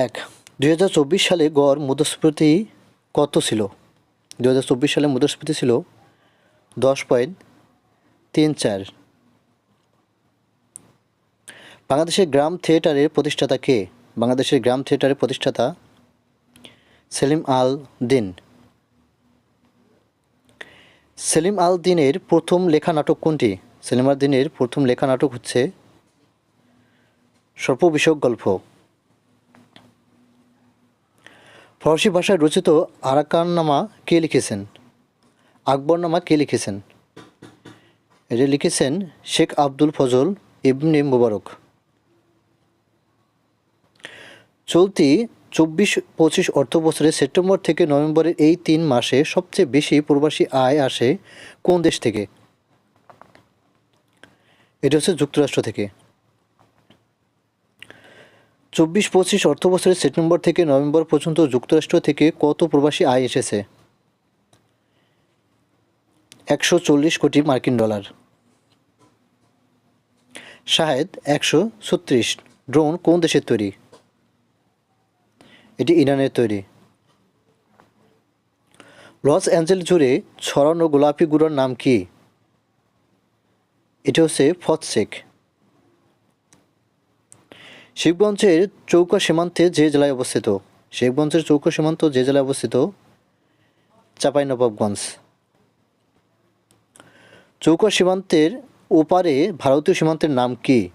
এক, দুই সালে গড় মুদ্রাস্ফীতি কত ছিল? দু হাজার চব্বিশ সালে মুদ্রাস্ফীতি ছিল দশ পয়েন্ট তিন চার। বাংলাদেশের গ্রাম থিয়েটারের প্রতিষ্ঠাতা কে? বাংলাদেশের গ্রাম থিয়েটারের প্রতিষ্ঠাতা সেলিম আল দিন। সেলিম আল দিনের প্রথম লেখা নাটক কোনটি? সেলিম আল দিনের প্রথম লেখা নাটক হচ্ছে সর্প বিষয়ক গল্প। ফরাসি ভাষায় রচিত আরাকাননামা কে লিখেছেন? আকবরনামা কে লিখেছেন? এটা লিখেছেন শেখ আব্দুল ফজল ইবনে মুবারক। চলতি চব্বিশ পঁচিশ অর্থ বছরে সেপ্টেম্বর থেকে নভেম্বরের এই তিন মাসে সবচেয়ে বেশি প্রবাসী আয় আসে কোন দেশ থেকে? এটা হচ্ছে যুক্তরাষ্ট্র থেকে। চব্বিশ পঁচিশ অর্থ বছরের সেপ্টেম্বর থেকে নভেম্বর পর্যন্ত যুক্তরাষ্ট্র থেকে কত প্রবাসী আয় এসেছে? একশো চল্লিশ কোটি মার্কিন ডলার। শাহেদ, একশো ছত্রিশ। ড্রোন কোন দেশের তৈরি? এটি ইরানের তৈরি। লস অ্যাঞ্জেল জুড়ে ছড়ানো গোলাপি গুঁড়োর নাম কি? এটি হচ্ছে ফতসেক শিবগঞ্জের চৌকা সীমান্তে যে জেলায় অবস্থিত, শিবগঞ্জের চৌকা সীমান্ত যে জেলায় অবস্থিত, চাঁপাইনবাবগঞ্জ। চৌকা সীমান্তের ওপারে ভারতীয় সীমান্তের নাম কি?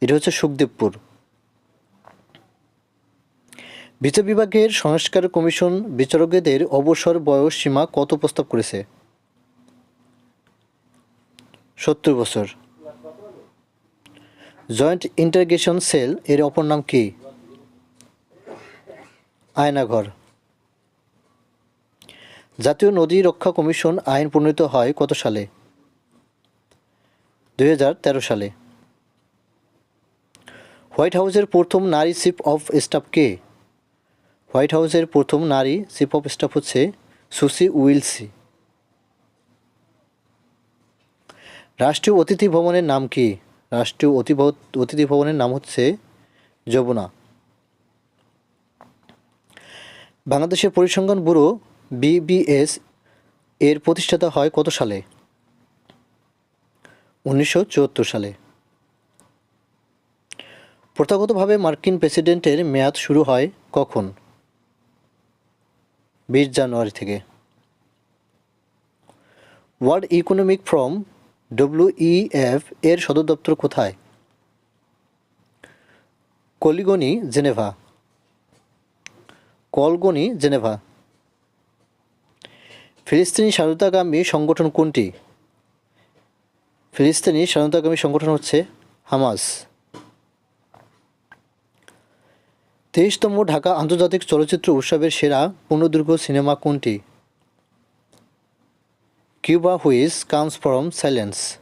এটা হচ্ছে সুখদেবপুর। বিচার বিভাগের সংস্কার কমিশন বিচারকদের অবসর বয়স সীমা কত প্রস্তাব করেছে? সত্তর বছর। জয়েন্ট ইন্টারগেশন সেল এর অপর নাম কি? আয়নাঘর। জাতীয় নদী রক্ষা কমিশন আইন প্রণীত হয় কত সালে? দু হাজার তেরো সালে। হোয়াইট হাউসের প্রথম নারী চিফ অফ স্টাফ কে? হোয়াইট হাউসের প্রথম নারী চিফ অফ স্টাফ হচ্ছে সুসি উইলসি। রাষ্ট্রীয় অতিথি ভবনের নাম কি? রাষ্ট্রীয় অতিভ অতিথি ভবনের নাম হচ্ছে যমুনা। বাংলাদেশের পরিসংখ্যান ব্যুরো বিবিএস এর প্রতিষ্ঠাতা হয় কত সালে? উনিশশো চুয়াত্তর সালে। প্রথাগতভাবে মার্কিন প্রেসিডেন্টের মেয়াদ শুরু হয় কখন? বিশ জানুয়ারি থেকে। ওয়ার্ল্ড ইকোনমিক ফ্রম ডব্লিউইএফ এর সদর দপ্তর কোথায়? Cologny, Geneva. Cologny, Geneva. ফিলিস্তিনি স্বাধীনতাকামী সংগঠন কোনটি? ফিলিস্তিনি স্বাধীনতাকামী সংগঠন হচ্ছে হামাস। তেইশতম ঢাকা আন্তর্জাতিক চলচ্চিত্র উৎসবের সেরা পূর্ণদৈর্ঘ্য সিনেমা কোনটি? Cuba who is comes from silence.